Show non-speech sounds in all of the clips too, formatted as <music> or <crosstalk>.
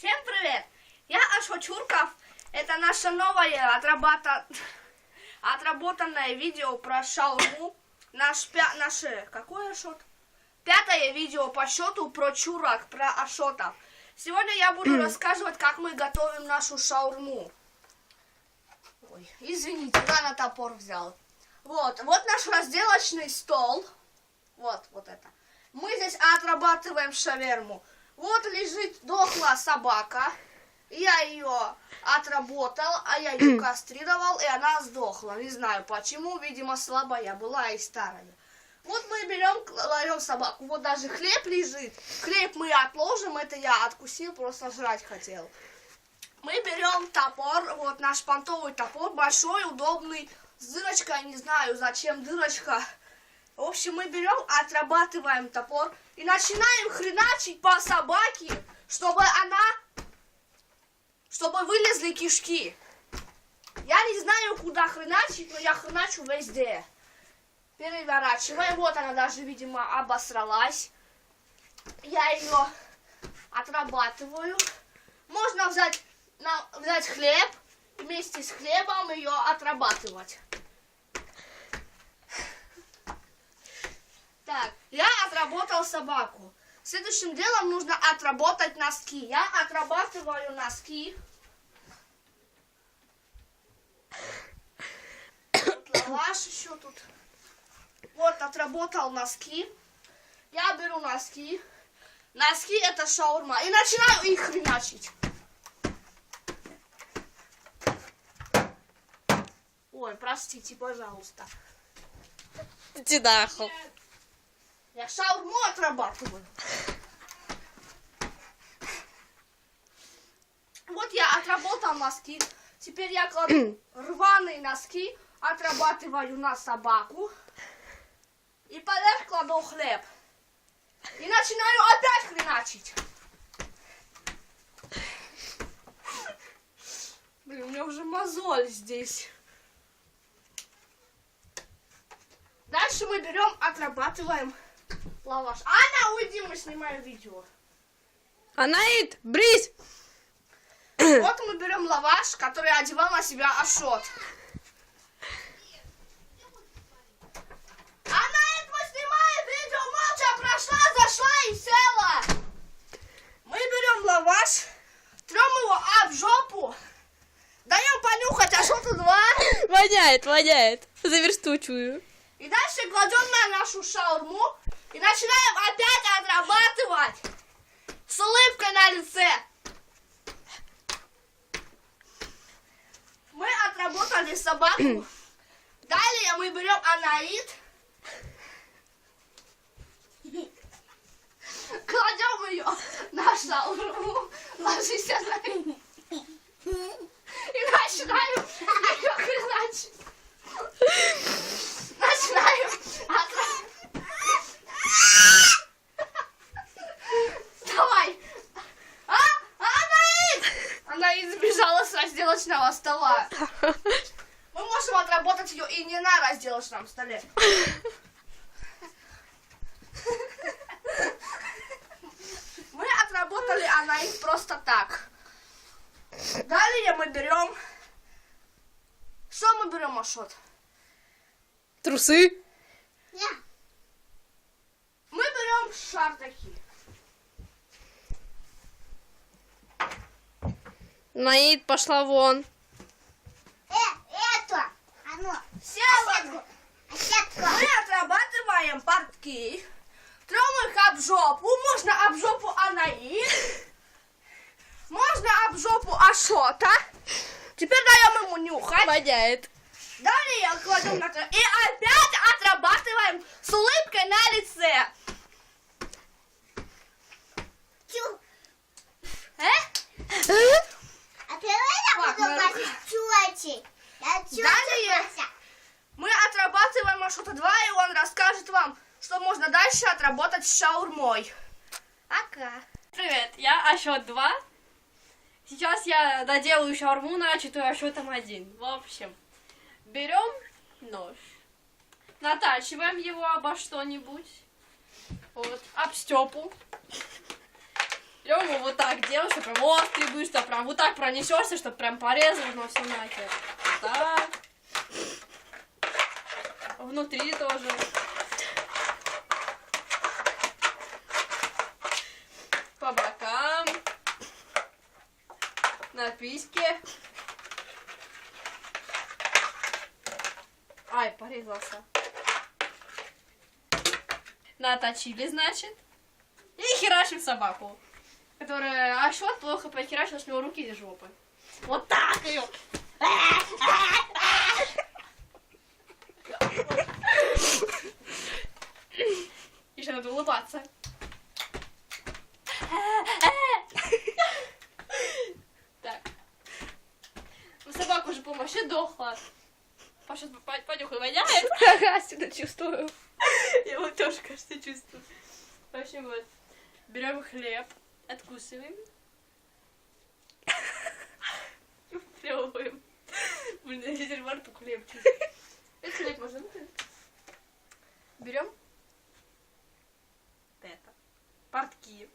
Всем привет! Я Ашот Чурков. Это наше новое отрабата- <laughs> отработанное видео про шаурму. Наш пя... наше... Какое Ашот? Пятое видео по счету про чурак, про Ашотов. Сегодня я буду рассказывать, как мы готовим нашу шаурму. Ой, извините, рано топор взял. Вот, вот наш разделочный стол. Вот, вот это. Мы здесь отрабатываем шаверму. Вот лежит дохла собака. Я ее отработал, а я ее <clears throat> кастрировал, и она сдохла. Не знаю почему, видимо, слабая была и старая. Вот мы берем, кладем собаку. Вот даже хлеб лежит. Хлеб мы отложим, это я откусил, просто жрать хотел. Мы берем топор, вот наш понтовый топор, большой, удобный, с дырочкой, не знаю, зачем дырочка. В общем, мы берем, отрабатываем топор и начинаем хреначить по собаке, чтобы она, чтобы вылезли кишки. Я не знаю, куда хреначить, но я хреначу везде. Переворачиваем, вот она даже, видимо, обосралась. Я ее отрабатываю. Можно взять, взять хлеб, вместе с хлебом ее отрабатывать. Так, я отработал собаку. Следующим делом нужно отработать носки. Я отрабатываю носки. Тут лаваш еще тут. Вот, отработал носки. Я беру носки. Носки это шаурма. И начинаю их хреначить. Ой, простите, пожалуйста. Иди нахуй. Я шаурму отрабатываю. Вот я отработал носки. Теперь я кладу <clears throat> рваные носки, отрабатываю на собаку. И поверх кладу хлеб. И начинаю опять хреначить. Блин, у меня уже мозоль здесь. Дальше мы берем, отрабатываем лаваш. Аня, уйди, мы снимаем видео. Анаит, брись! <coughs> Вот мы берем лаваш, который одевал на себя Ашот. Анаит, мы снимаем видео, молча прошла, зашла и села. Мы берем лаваш, трем его об жопу, даем понюхать Ашоту 2. Воняет, воняет. Заверстучую. И дальше кладем на нашу шаурму и начинаем опять отрабатывать с улыбкой на лице. Мы отработали собаку. <clears throat> Далее мы берем анаит. Кладем ее на шаурму. Ложись анаит. И начинаем ее хреначить. Начинаем. отра- Давай. А? Анаид! Анаид сбежала с разделочного стола. Мы можем отработать ее и не на разделочном столе. Мы отработали Анаид просто так. Далее мы берем... Что мы берем, Ашот? Трусы. Мы берем шартаки. Наид, пошла вон. Э, это, оно, Села. сетка. Мы отрабатываем портки. Трем их об жопу. Можно об жопу Анаи. Можно об жопу Ашота. Теперь даем ему нюхать. Воняет. Далее кладем на тр- И опять отрабатываем с улыбкой на лице. Чу. Э? А ты это Так, буду. Я Далее. чувачи. Мы отрабатываем Ашота 2, и он расскажет вам, что можно дальше отработать с шаурмой. Пока. Привет, я Ашот 2. Сейчас я доделаю шаурму, начатую Ашотом 1. В общем, берем нож, натачиваем его обо что-нибудь. Вот, об степу. Берем его вот так делаешь, что прям ох ты быстро, прям вот так пронесешься, чтобы прям порезал на все на тебе. Так. Внутри тоже. По бокам. На письке. Ай, порезался. Наточили, значит. И херачим собаку. Которая Ашот плохо прохерачила, с него руки из жопы. Вот так ее. Еще надо улыбаться. Так. Ну, собака уже, по-моему, вообще дохла. Паша, по- понюхай, воняет? Ага, сюда чувствую. Я вот тоже, кажется, чувствую. В общем, вот. Берем хлеб, откусываем. Плевываем. Блин, я теперь во рту хлеб. Этот хлеб можно? Берем это. Портки.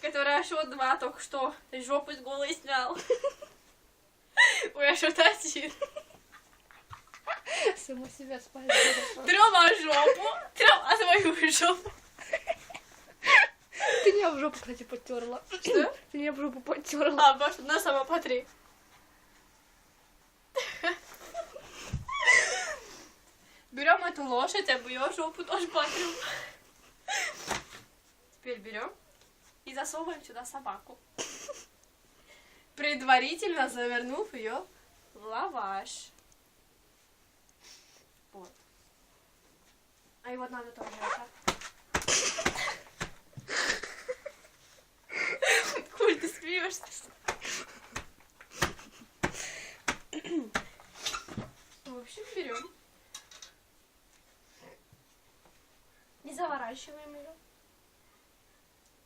Которые Ашот два только что из жопы с голой снял. Ой, Ашот один. Саму себя спать. Трем о жопу, трем о свою жопу. Ты меня в жопу, кстати, потерла. Что? Ты меня в жопу потерла. А, Маша, на сама потри. Берем эту лошадь, об ее жопу тоже потрем. Теперь берем и засовываем сюда собаку. Предварительно завернув ее в лаваш. А вот надо тоже это. Коль, ты смеешься? В общем, берем. И заворачиваем ее.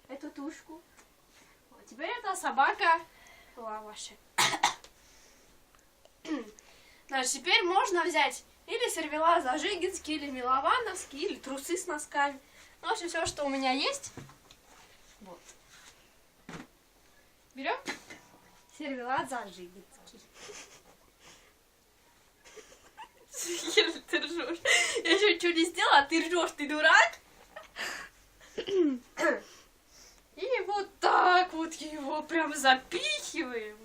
Эту тушку. Вот, теперь это собака в лаваше. <clears throat> Значит, теперь можно взять или сервела зажигинский, или миловановский, или трусы с носками. Ну, в общем, все, что у меня есть. Вот. Берем сервелат зажигинский. Еле ты ржешь. Я еще ничего не сделала, а ты ржешь, ты дурак? И вот так вот его прям запихиваем.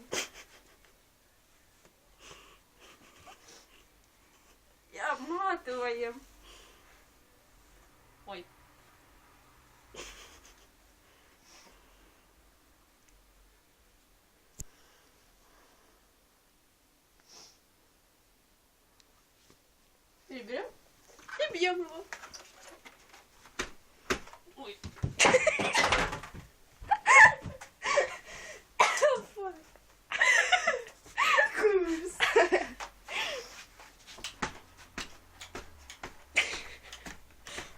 Обматываем. Ой. Переберем и бьем его. Ой.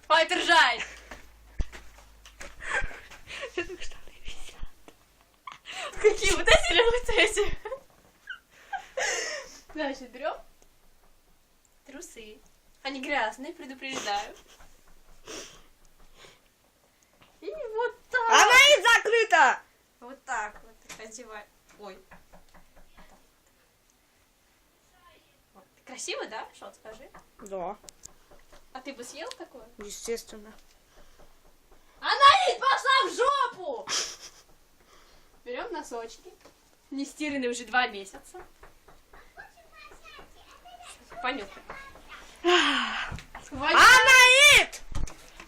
Ой, держай! Какие вот эти или вот эти? Значит, берем трусы. Они грязные, предупреждаю. И вот так. Она и закрыта! Вот так вот их одевай. Ой. Вот. Красиво, да? Что, скажи? Да, А ты бы съел такое? естественно. Она не пошла в жопу! Берем носочки. Не стиранные уже два месяца. Понюхай. Хватит. Анаит!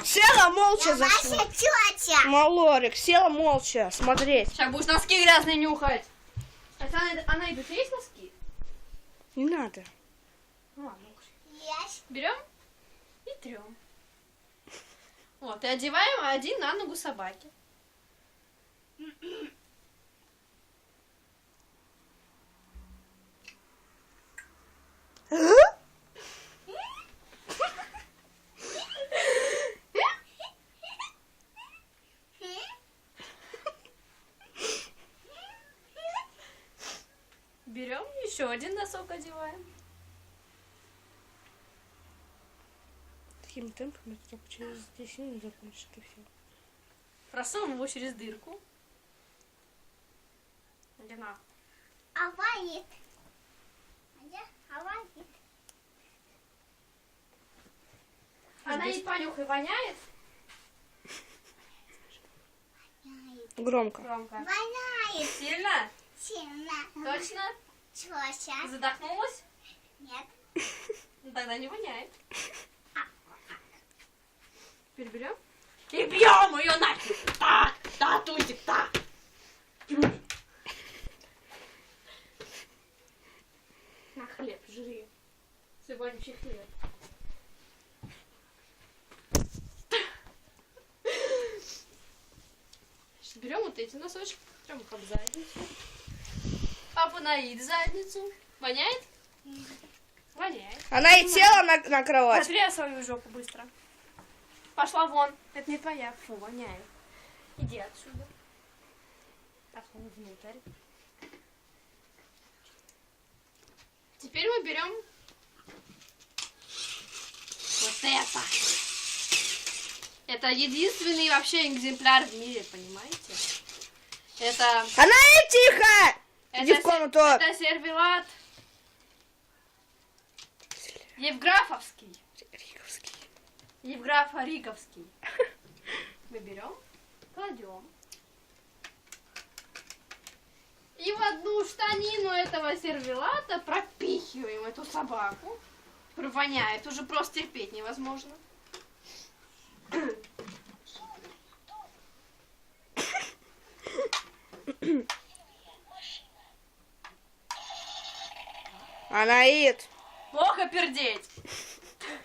Села молча Я за ваша тетя. Малорик, села молча смотреть. Сейчас будешь носки грязные нюхать. Это она, она идут есть носки? Не надо. Ну ладно, уж. Есть. Берем и трем. Вот, и одеваем один на ногу собаки. Берем еще один носок одеваем. Такими темпами ты только через 10 минут закончишь, и все. Просовываем его через дырку. Иди на. Аварит. Где? Она и понюхай, воняет? Громко. Громко. Воняет Сильно? сильно. Точно? Чего сейчас? Задохнулась? Нет. Ну тогда не воняет. Теперь берем. И бьем ее нафиг! Да, да, Тузик, да! Жри. Сегодняшний хлеб. Сейчас берем вот эти носочки, их об задницу. Папа наид задницу. Воняет? Воняет. Она и села на, на кровать. Смотри я свою жопу быстро. Пошла вон. Это не твоя. Фу, воняет. Иди отсюда. Пошла внутрь. Теперь мы берем вот это. Это единственный вообще экземпляр в мире, понимаете? Это, Она и тихо! Иди это, в комнату. это сервелат Евграфовский. Риговский. Евграф <laughs> Риговский. Мы берем, кладем. И в одну штанину этого сервелата пропихиваем эту собаку. Воняет, уже просто терпеть невозможно. Она ид. Плохо пердеть.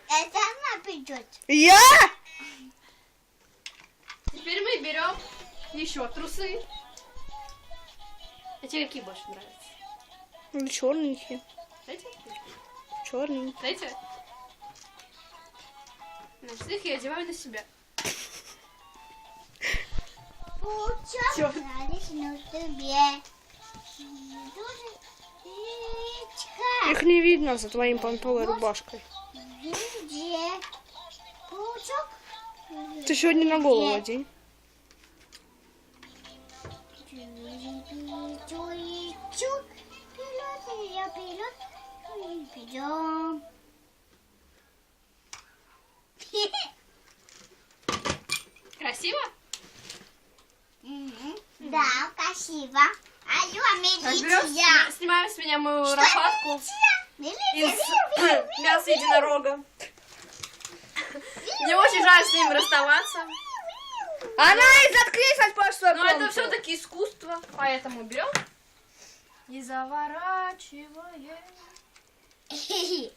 Это она придет. Я? Теперь мы берем еще трусы. А тебе какие больше нравятся? Ну, черненькие. Эти? Черненькие. Эти? Значит, их я одеваю на себя. Нравится на тебе. Их не видно за твоим помповой рубашкой. Где? Паучок. Ты сегодня на голову одень. Чу-чу. Вперед, я вперед. Идем. Красиво? Да, красиво. Алло, милиция. снимаем с меня мою рогатку Милиция, из <laughs> мяса единорога. Мне очень жаль с ним расставаться. Она и заткнись, отпасть свою Но это все-таки искусство. Поэтому берем и заворачиваем. <laughs>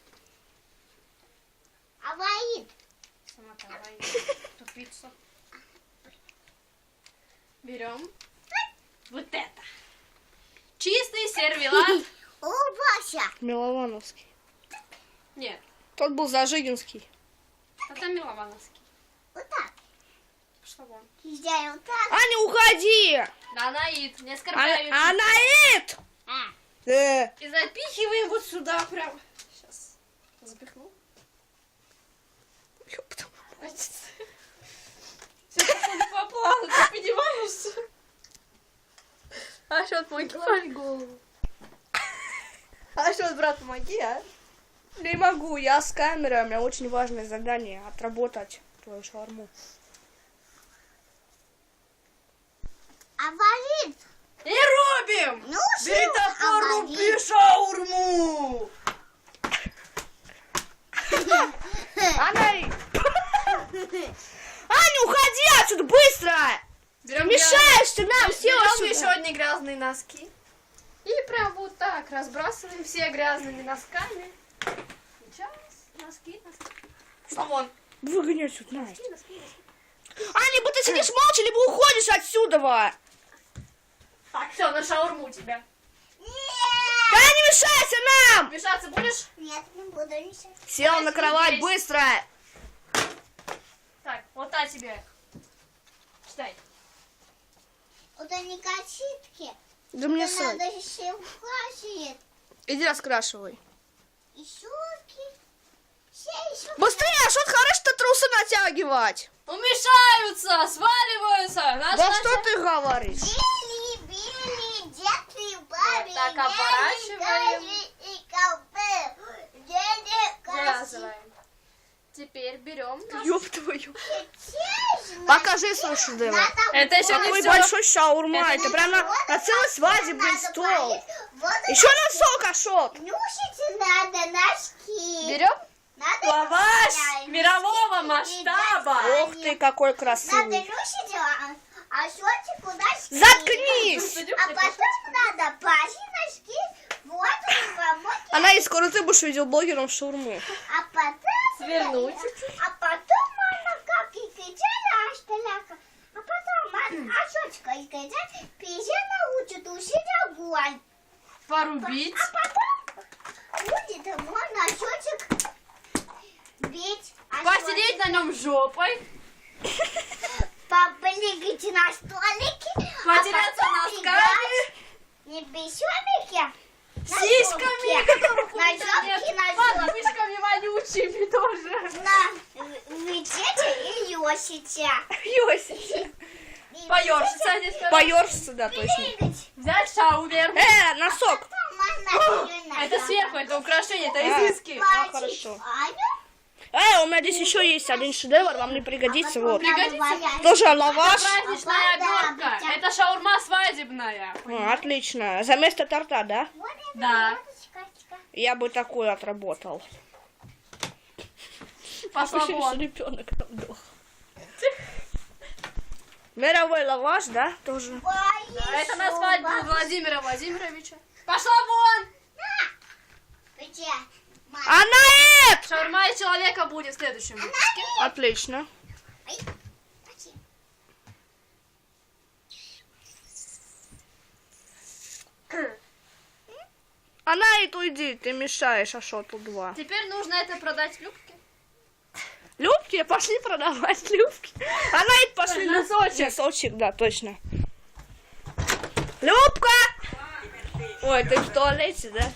Аваид. Сама <laughs> тупица. Берем вот это. Чистый сервелат. <laughs> Улыбайся. Миловановский. Нет, Тот был Зажигинский. это Миловановский. Вот так. Сделаем так. Аня, уходи! Да, Наид, не А- оскорбляю. Она ид! А. Э, И запихиваем вот сюда прям. Сейчас. Запихну. ёпта. Все по плану, ты понимаешь? А что, помоги голову. А что, брат, помоги, а? Не могу, я с камерой, у меня очень важное задание отработать твою шаурму. Аварит. И рубим! Ну, Бери что, топор, аварит? руби шаурму! <laughs> Она Аня, уходи отсюда, быстро! Берем Мешаешь ты нам, все еще одни грязные носки. И прям вот так разбрасываем все грязными носками. Сейчас. Носки, носки. Что вон? Выгони отсюда, Настя. Носки, носки, носки. А, либо ты сидишь молча, либо уходишь отсюда. во. Так, все, на шаурму тебя. Нет. Да не мешайся нам! Мешаться будешь? Нет, не буду мешать. Села на кровать, быстро! Так, вот та тебе. Читай. Вот они коситки. Да мне Это срать. надо еще украсить. Иди раскрашивай. И щеки. Все еще. Быстрее, а что ты хорошо трусы натягивать? Умешаются, сваливаются. Наш, Да наш- что ты говоришь? Вот так оборачиваем. Завязываем. Теперь берем. Ёб твою. Покажи свой шедевр. Это еще не все. большой шаурма. Это прям на, на целый свадебный стол. Еще носок, Ашот. Нюхите надо носки. Берем Надо лаваш нюхать. мирового масштаба. Ух ты, какой Надо красивый. нюхать, а, а шотику носки. Заткнись! А потом надо пасть носки. Вот он помочь. Она и скоро ты будешь видеоблогером шаурмы. А потом... Свернуть. А потом можно как и кидать, а шталяка. А потом можно а шотика и кидать. Пизя научит усить огонь. Порубить. А потом будет можно счетчик бить. А Посидеть на нем жопой. <laughs> Поблигать на столике. Потеряться а потом носками. Не бесеники. Сиськами, которых <laughs> На жопке, на жопке. Подмышками вонючими тоже. На летите и лёсите. Йосиф. Поёршиться. Поёршится, да, точно. Взять шаурму. Э, носок. Её Это сверху, это украшение, это А. изыски. А, хорошо. Э, у меня здесь еще есть один шедевр, вам не пригодится. потом Вот. Пригодится? Тоже лаваш. Праздничная Опа, обертка. да, Это шаурма свадебная. А, отлично. За место торта, да? Это Да. Я бы такой отработал. Пошла вон. ребенок там был. Мировой лаваш, да, тоже. Ой, Это на свадьбу. Владимира Владимировича. Пошла вон! Где? Анаэт! Шаурма из человека будет в следующем выпуске. Отлично. Анаэт, уйди, ты мешаешь Ашоту 2. Теперь нужно это продать Любке. Любки, пошли продавать любки. Анаэт, пошли носочек. Носочек, да, точно. Любка! Ой, ты в туалете, да?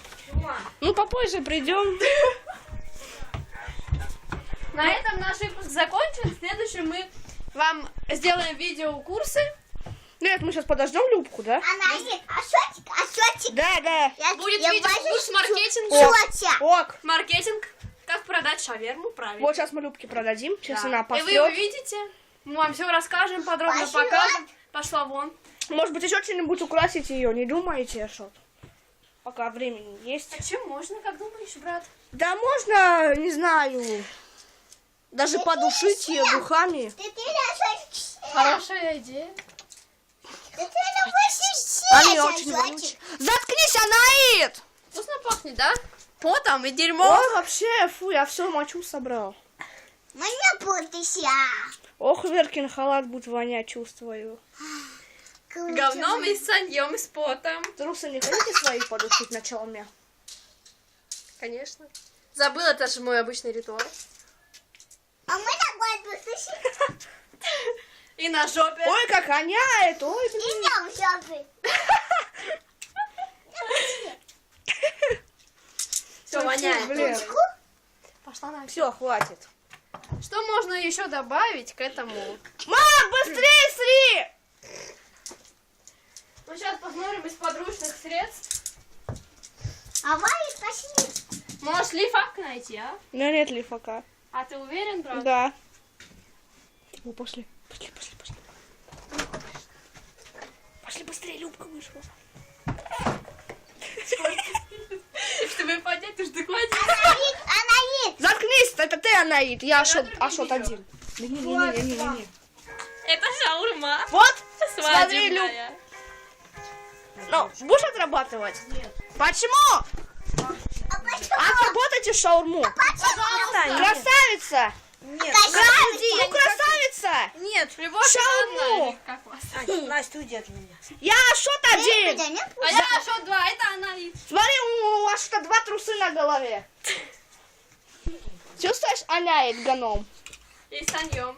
Ну, попозже придем. На этом наш выпуск закончен. В следующем мы вам сделаем видеокурсы. Нет, мы сейчас подождем Любку, да? Она есть. А шотик? А шотик? Да, да. Я- Будет я видеокурс. Шотя. Ок. Маркетинг. Как продать шаверму правильно. Вот сейчас мы Любке продадим. Сейчас Да. она И вы увидите. Мы вам все расскажем, подробно Пошла. покажем. Пошла вон. Может быть, еще что-нибудь украсить ее, не думаете, Ашот? Пока времени есть. А чем можно, как думаешь, брат? Да можно, не знаю, даже подушить ее духами. Хорошая идея. Они очень вонючие. Заткнись, Анаит! Вкусно пахнет, да? Потом и дерьмо. Ой, вообще, фу, я все мочу собрал. Меня путайся. Ох, Веркин халат будет вонять, чувствую. Говном и саньем, и с потом. Трусы не хотите свои подушить на челме? Конечно. Забыл, это же мой обычный ритуал. А мы на год путайся. И на жопе. Ой, как воняет, ой, И блин. нам жопы. Все воняет. Пошла на. Все, хватит. Что можно еще добавить к этому? Мам, быстрее сри! Ну, сейчас посмотрим из подручных средств. А Валя, пошли. Можешь лифак найти, а? У меня нет лифака. А ты уверен, брат? Да. О, пошли. Пошли, пошли, пошли. Пошли быстрее, Любка вышла. Чтобы поднять, ты ж доклади. Анаит, Анаит. Заткнись, это ты, Анаит. Я Ашот, Ашот один. Да не, не, не, не, не, не. Это шаурма. Вот, смотри, Свадебная. Ну, будешь отрабатывать? Нет. Почему? А почему? Отработайте шаурму. Почему? Красавица! Нет. Ну, красавица! Нет. Шаурму. Как вас? Настя, уйди от меня. Я Ашот один! А я что два, это она и... Смотри, у Ашота два трусы на голове. <laughs> Чувствуешь, Аняет гоном? И саньем.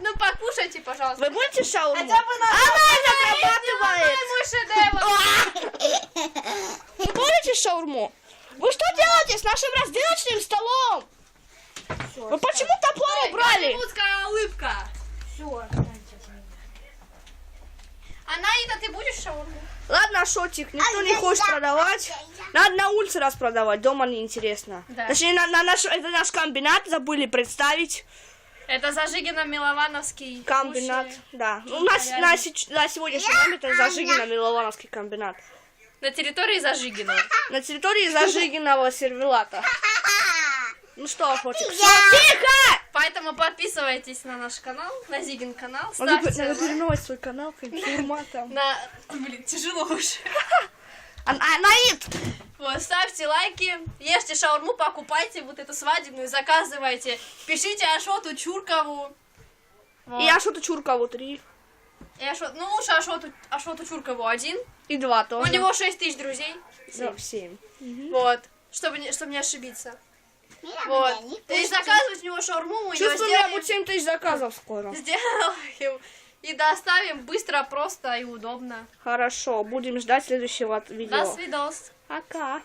Ну, а- покушайте, пожалуйста. Вы будете шаурму? Хотя бы на Она отрабатывает! мой шедевр. Вы будете шаурму? Вы что делаете с нашим разделочным столом? Вы почему топор убрали? Голливудская улыбка. Все, Анаита, ты будешь шаурму? Ладно, Ашотик, никто не хочет продавать. Надо на улице раз продавать, дома неинтересно. Да. Точнее, на, на наш, это наш комбинат, забыли представить. Это Зажигина Миловановский. Комбинат, Слушай, да. Ну, на, с- на, на сегодняшний момент это Зажигина Миловановский комбинат. На территории Зажигина. На территории Зажигиного сервелата. Ну что? Я. Тихо! Поэтому подписывайтесь на наш канал, на Зигин канал. Надо, Ставьте надо лайк. переименовать свой канал, как шаурма там. на... Блин, тяжело уже. <laughs> А, Наид! Вот, ставьте лайки, ешьте шаурму, покупайте вот эту свадебную, заказывайте. Пишите Ашоту Чуркову. Вот. И Ашоту Чуркову три. И Ашот- Ну, лучше Ашоту, Ашоту Чуркову один. И два У тоже. него 6 тысяч друзей. Да, семь. Вот. Чтобы не, чтобы не ошибиться. Мира Вот. меня не То есть пустит. заказывать у него шаурму, Чувствую, у меня будет 7 тысяч заказов скоро. сделаем и доставим быстро, просто и удобно. Хорошо, будем ждать следующего видео. До свидос. Пока.